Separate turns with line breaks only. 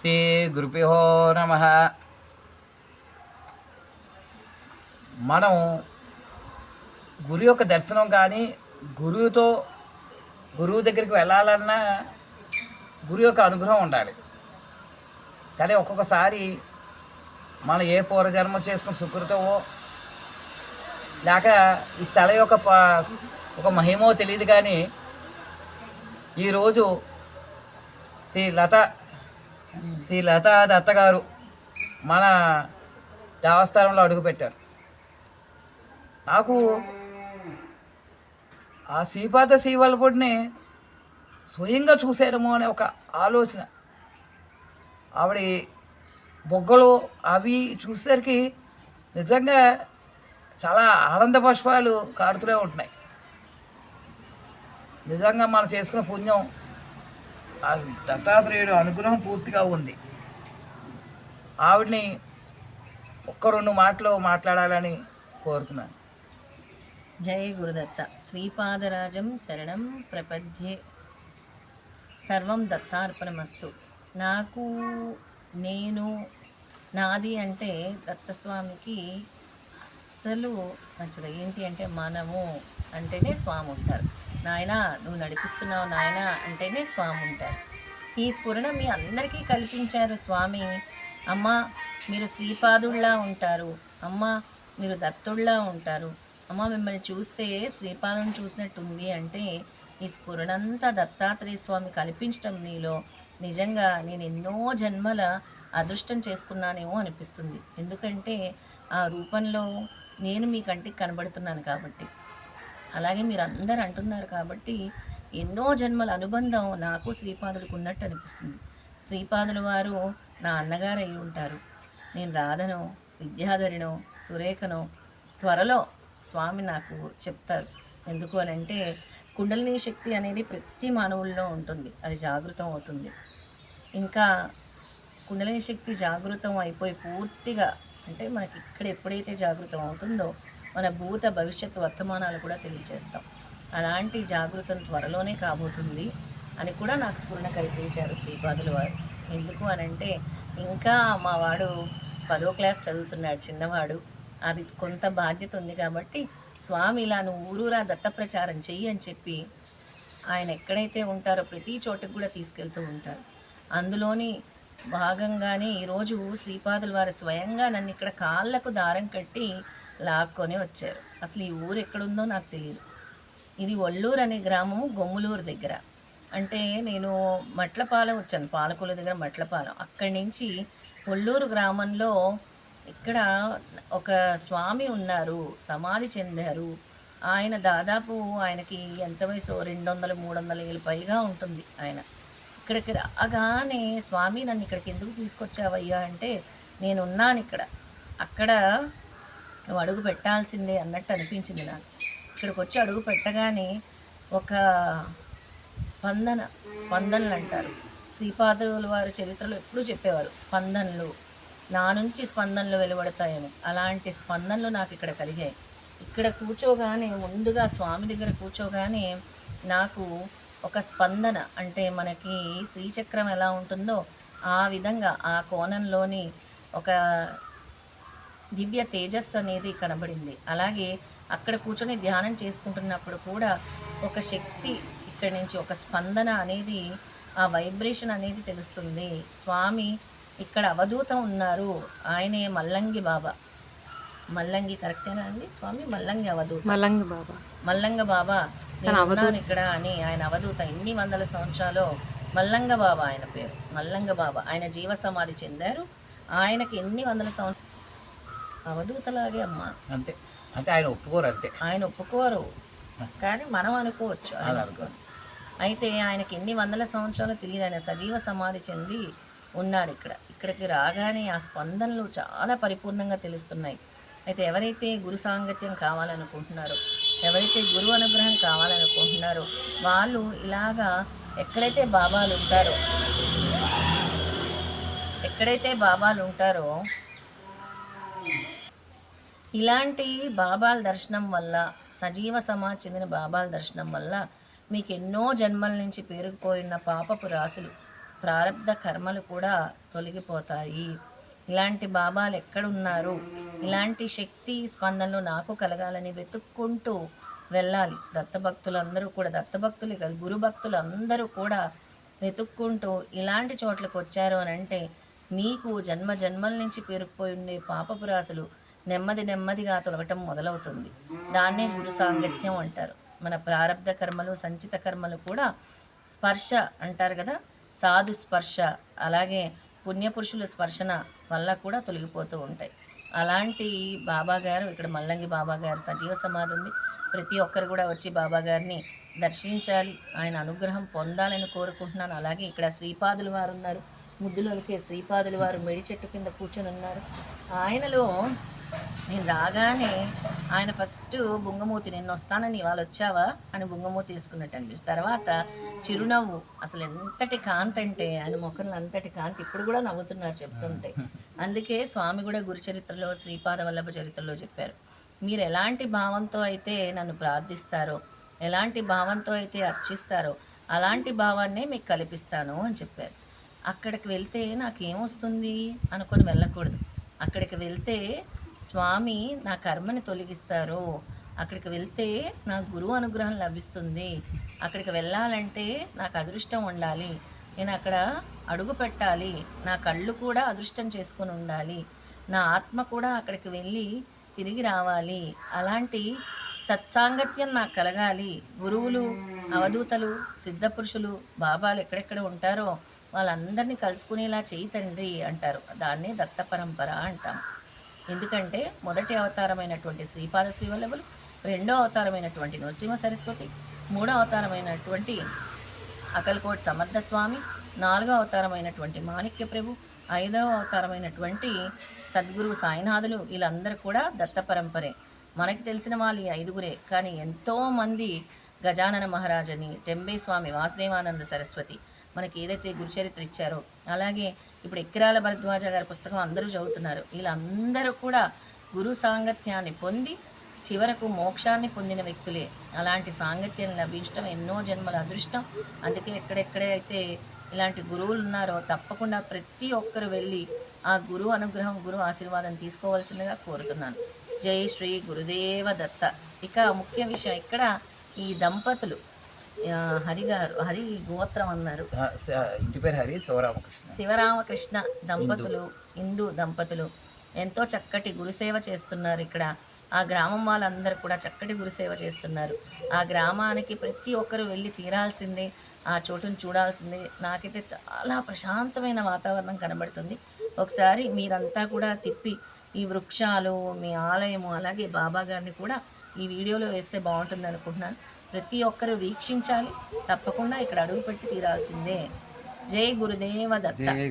శ్రీ గురుపిహో నమ. మనం గురు యొక్క దర్శనం కానీ గురువుతో గురువు దగ్గరికి వెళ్ళాలన్నా గురు యొక్క అనుగ్రహం ఉండాలి. కానీ ఒక్కొక్కసారి మనం ఏ పూర్వజన్మ చేసుకున్న సుకృతమో లేక ఈ స్థలం యొక్క ప- ఒక మహిమో తెలియదు కానీ ఈరోజు శ్రీ లత శ్రీ లతా దత్త గారు మన దేవస్థానంలో అడుగుపెట్టారు నాకు ఆ శ్రీపాద శ్రీవల్లభుడిని స్వయంగా చూసేయడము అనే ఒక ఆలోచన. ఆవిడ బొగ్గలు అవి చూసేసరికి నిజంగా చాలా ఆనంద పుష్పాలు కారుతూనే ఉంటున్నాయి. నిజంగా మనం చేసుకున్న పుణ్యం దత్తాత్రేయుడు అనుగ్రహం పూర్తిగా ఉంది. ఆవిడని ఒక్క రెండు మాటలు మాట్లాడాలని కోరుతున్నాను.
జయ గురుదత్త. శ్రీపాదరాజం శరణం ప్రపద్యే. సర్వం దత్తార్పణమస్తు. నాకు నేను నాది అంటే దత్తస్వామికి అస్సలు నచ్చదు ఏంటి అంటే మనము అంటేనే స్వామి ఉంటారు నాయన నువ్వు నడిపిస్తున్నావు నాయన అంటేనే స్వామి ఉంటారు. ఈ స్ఫురణ మీ అందరికీ కల్పించారు స్వామి. అమ్మ మీరు శ్రీపాదుల్లా ఉంటారు. అమ్మ మీరు దత్తుల్లా ఉంటారు. అమ్మ మిమ్మల్ని చూస్తే శ్రీపాదుని చూసినట్టుంది అంటే ఈ స్ఫురణంతా దత్తాత్రేయ స్వామి కల్పించటం నీలో. నిజంగా నేను ఎన్నో జన్మల అదృష్టం చేసుకున్నానేమో అనిపిస్తుంది. ఎందుకంటే ఆ రూపంలో నేను మీ కంటికి కనబడుతున్నాను కాబట్టి. అలాగే మీరు అందరు అంటున్నారు కాబట్టి ఎన్నో జన్మల అనుబంధం నాకు శ్రీపాదుడికి ఉన్నట్టు అనిపిస్తుంది. శ్రీపాదుల వారు నా అన్నగారు అయి ఉంటారు. నేను రాధనో విద్యాధరినో సురేఖనో త్వరలో స్వామి నాకు చెప్తారు. ఎందుకు అని అంటే కుండలిని శక్తి అనేది ప్రతి మానవుల్లో ఉంటుంది. అది జాగృతం అవుతుంది. ఇంకా కుండలిని శక్తి జాగృతం అయిపోయి పూర్తిగా అంటే మనకి ఇక్కడ ఎప్పుడైతే జాగృతం అవుతుందో మన భూత భవిష్యత్ వర్తమానాలు కూడా తెలియజేస్తాం అలాంటి జాగృతం త్వరలోనే కాబోతుంది అని కూడా నాకు స్ఫురణ కల్పించారు శ్రీపాదులు వారు. ఎందుకు అని అంటే ఇంకా మా వాడు పదో క్లాస్ చదువుతున్నాడు చిన్నవాడు. అది కొంత బాధ్యత ఉంది కాబట్టి స్వామి ఇలా నువ్వు ఊరూరా దత్త ప్రచారం చెయ్యి అని చెప్పి ఆయన ఎక్కడైతే ఉంటారో ప్రతి చోటకు కూడా తీసుకెళ్తూ ఉంటారు. అందులోని భాగంగానే ఈరోజు శ్రీపాదుల వారు స్వయంగా నన్ను ఇక్కడ కాళ్ళకు దారం కట్టి లాక్కొని వచ్చారు. అసలు ఈ ఊరు ఎక్కడుందో నాకు తెలియదు ఇది ఒళ్ళూరు అనే గ్రామము గొమ్ములూరు దగ్గర. అంటే నేను మట్లపాలెం వచ్చాను పాలకొల దగ్గర మట్లపాలెం. అక్కడి నుంచి వళ్ళూరు గ్రామంలో ఇక్కడ ఒక స్వామి ఉన్నారు సమాధి చెందారు. ఆయన దాదాపు ఆయనకి ఎంత వయసు? రెండు వందలు మూడు వందల ఏళ్ళు పైగా ఉంటుంది ఆయన. ఇక్కడికి రాగానే స్వామి నన్ను ఇక్కడికి ఎందుకు తీసుకొచ్చావయ్యా అంటే నేను ఉన్నాను ఇక్కడ. అక్కడ నువ్వు అడుగు పెట్టాల్సిందే అన్నట్టు అనిపించింది నాకు. ఇక్కడికి వచ్చి అడుగు పెట్టగానే ఒక స్పందన స్పందనలు అంటారు. శ్రీపాదుల వారి చరిత్రలో ఎప్పుడూ చెప్పేవారు స్పందనలు నా నుంచి స్పందనలు వెలువడతాయని. అలాంటి స్పందనలు నాకు ఇక్కడ కలిగాయి. ఇక్కడ కూర్చోగానే ముందుగా స్వామి దగ్గర కూర్చోగానే నాకు ఒక స్పందన అంటే మనకి శ్రీచక్రం ఎలా ఉంటుందో ఆ విధంగా ఆ కోణంలోని ఒక దివ్య తేజస్సు అనేది కనబడింది. అలాగే అక్కడ కూర్చొని ధ్యానం చేసుకుంటున్నప్పుడు కూడా ఒక శక్తి ఇక్కడి నుంచి ఒక స్పందన అనేది ఆ వైబ్రేషన్ అనేది తెలుస్తుంది. స్వామి ఇక్కడ అవధూతం ఉన్నారు. ఆయనే మల్లంగి బాబా. మల్లంగి కరెక్టేనా అండి? స్వామి మల్లంగి అవధూత.
మలంగి బాబా.
మల్లంగ బాబా. నేను ఇక్కడ అని ఆయన అవధూత ఎన్ని వందల సంవత్సరాలు మల్లంగ బాబా ఆయన పేరు. మల్లంగ బాబా. ఆయన జీవ సమాధి చెందారు. ఆయనకి ఎన్ని వందల సంవత్సరాలు అవధూతలాగే అమ్మ.
అంతే. అంటే ఆయన ఒప్పుకోరు అంతే.
ఆయన ఒప్పుకోరు. కానీ మనం అనుకోవచ్చు. ఆయన
అలా
ఒప్పుకోరు. అయితే ఆయనకి ఎన్ని వందల సంవత్సరాలు తెలియదు. ఆయన సజీవ సమాధి చెంది ఉన్నారు ఇక్కడ. ఇక్కడికి రాగానే ఆ స్పందనలు చాలా పరిపూర్ణంగా తెలుస్తున్నాయి. అయితే ఎవరైతే గురు సాంగత్యం కావాలనుకుంటున్నారో ఎవరైతే గురు అనుగ్రహం కావాలనుకుంటున్నారో వాళ్ళు ఇలాగా ఎక్కడైతే బాబాలు ఉంటారో ఎక్కడైతే బాబాలు ఉంటారో ఇలాంటి బాబాల దర్శనం వల్ల సజీవ సమాజ చెందిన బాబాల దర్శనం వల్ల మీకు ఎన్నో జన్మల నుంచి పేరుకుపోయిన పాపపు రాశులు ప్రారంధ కర్మలు కూడా తొలగిపోతాయి. ఇలాంటి బాబాలు ఎక్కడున్నారు? ఇలాంటి శక్తి స్పందనలు నాకు కలగాలని వెతుక్కుంటూ వెళ్ళాలి. దత్తభక్తులందరూ కూడా దత్తభక్తులు కాదు గురుభక్తులు అందరూ కూడా వెతుక్కుంటూ ఇలాంటి చోట్లకు వచ్చారు అని అంటే మీకు జన్మ జన్మల నుంచి పేరుకుపోయి ఉండే పాపపు రాశులు నెమ్మది నెమ్మదిగా తొలగటం మొదలవుతుంది. దాన్నే గురు సాంగత్యం అంటారు. మన ప్రారంధ కర్మలు సంచిత కర్మలు కూడా స్పర్శ అంటారు కదా? సాధు స్పర్శ అలాగే పుణ్యపురుషుల స్పర్శన వల్ల కూడా తొలగిపోతూ ఉంటాయి. అలాంటి బాబా గారు ఇక్కడ మల్లంగి బాబా గారు సజీవ సమాధి ఉంది. ప్రతి ఒక్కరు కూడా వచ్చి బాబా గారిని దర్శించాలి. ఆయన అనుగ్రహం పొందాలని కోరుకుంటున్నాను. అలాగే ఇక్కడ శ్రీపాదులు వారు ఉన్నారు. ముద్దులోకే శ్రీపాదులు వారు మెడి చెట్టు కింద కూర్చొని ఉన్నారు ఆయనలో నేను రాగానే ఆయన ఫస్ట్ బుంగమూతి నిన్న వస్తానని ఇవాళ వచ్చావా? అని బుంగమూతి తీసుకున్నట్టు అనిపిస్తుంది. తర్వాత చిరునవ్వు అసలు ఎంతటి కాంతి అంటే? ఆయన ముఖంలో అంతటి కాంతి ఇప్పుడు కూడా నవ్వుతున్నారు చెప్తుంటే. అందుకే స్వామి కూడా గురు చరిత్రలో శ్రీపాద వల్లభ చరిత్రలో చెప్పారు మీరు ఎలాంటి భావంతో అయితే నన్ను ప్రార్థిస్తారో ఎలాంటి భావంతో అయితే అర్చిస్తారో అలాంటి భావాన్నే మీకు కల్పిస్తాను అని చెప్పారు. అక్కడికి వెళ్తే నాకేమొస్తుంది అనుకొని వెళ్ళకూడదు. అక్కడికి వెళ్తే స్వామి నా కర్మని తొలగిస్తారు. అక్కడికి వెళ్తే నా గురువు అనుగ్రహం లభిస్తుంది. అక్కడికి వెళ్ళాలంటే నాకు అదృష్టం ఉండాలి. నేను అక్కడ అడుగు పెట్టాలి. నా కళ్ళు కూడా అదృష్టం చేసుకొని ఉండాలి. నా ఆత్మ కూడా అక్కడికి వెళ్ళి తిరిగి రావాలి. అలాంటి సత్సాంగత్యం నాకు కలగాలి. గురువులు అవధూతలు సిద్ధపురుషులు బాబాలు ఎక్కడెక్కడ ఉంటారో వాళ్ళందరినీ కలుసుకునేలా చేయి తండ్రి అంటారు. దాన్నే దత్త పరంపర అంటాం. ఎందుకంటే మొదటి అవతారమైనటువంటి శ్రీపాద శ్రీవల్లభులు రెండో అవతారమైనటువంటి నరసింహ సరస్వతి మూడో అవతారమైనటువంటి అకల్కోట్ సమర్థ స్వామి నాలుగో అవతారమైనటువంటి మాణిక్య ప్రభు ఐదవ అవతారమైనటువంటి సద్గురు సాయినాథులు వీళ్ళందరూ కూడా దత్త పరంపరే. మనకి తెలిసిన వాళ్ళు ఈ ఐదుగురే కానీ ఎంతోమంది గజానన మహారాజని టెంబే స్వామి వాసుదేవానంద సరస్వతి మనకి ఏదైతే గురుచరిత్ర ఇచ్చారో అలాగే ఇప్పుడు ఎక్కిరాల భరద్వాజ గారి పుస్తకం అందరూ చదువుతున్నారు. వీళ్ళందరూ కూడా గురు సాంగత్యాన్ని పొంది చివరకు మోక్షాన్ని పొందిన వ్యక్తులే. అలాంటి సాంగత్యం లభించడం ఎన్నో జన్మల అదృష్టం. అందుకే ఎక్కడెక్కడైతే ఇలాంటి గురువులు ఉన్నారో తప్పకుండా ప్రతి ఒక్కరు వెళ్ళి ఆ గురువు అనుగ్రహం గురువు ఆశీర్వాదం తీసుకోవాల్సిందిగా కోరుతున్నాను. జై శ్రీ గురుదేవ దత్త. ఇక ముఖ్య విషయం ఇక్కడ ఈ దంపతులు హరి గారు హరి గోత్రం అన్నారు.
ఇంటి పేరు హరి శివరామకృష్ణ.
శివరామకృష్ణ దంపతులు హిందూ. దంపతులు. ఎంతో చక్కటి గురుసేవ చేస్తున్నారు ఇక్కడ. ఆ గ్రామం వాళ్ళందరూ కూడా చక్కటి గురుసేవ చేస్తున్నారు. ఆ గ్రామానికి ప్రతి ఒక్కరు వెళ్ళి తీరాల్సిందే ఆ చోటును చూడాల్సిందే. నాకైతే చాలా ప్రశాంతమైన వాతావరణం కనబడుతుంది. ఒకసారి మీరంతా కూడా తిప్పి ఈ వృక్షాలు మీ ఆలయము అలాగే బాబా గారిని కూడా ఈ వీడియోలో వేస్తే బాగుంటుంది అనుకుంటున్నాను ప్రతి ఒక్కరు వీక్షించాలి. తప్పకుండా ఇక్కడ అడుగుపెట్టి తీరాల్సిందే. జై గురుదేవ దత్త.
జయ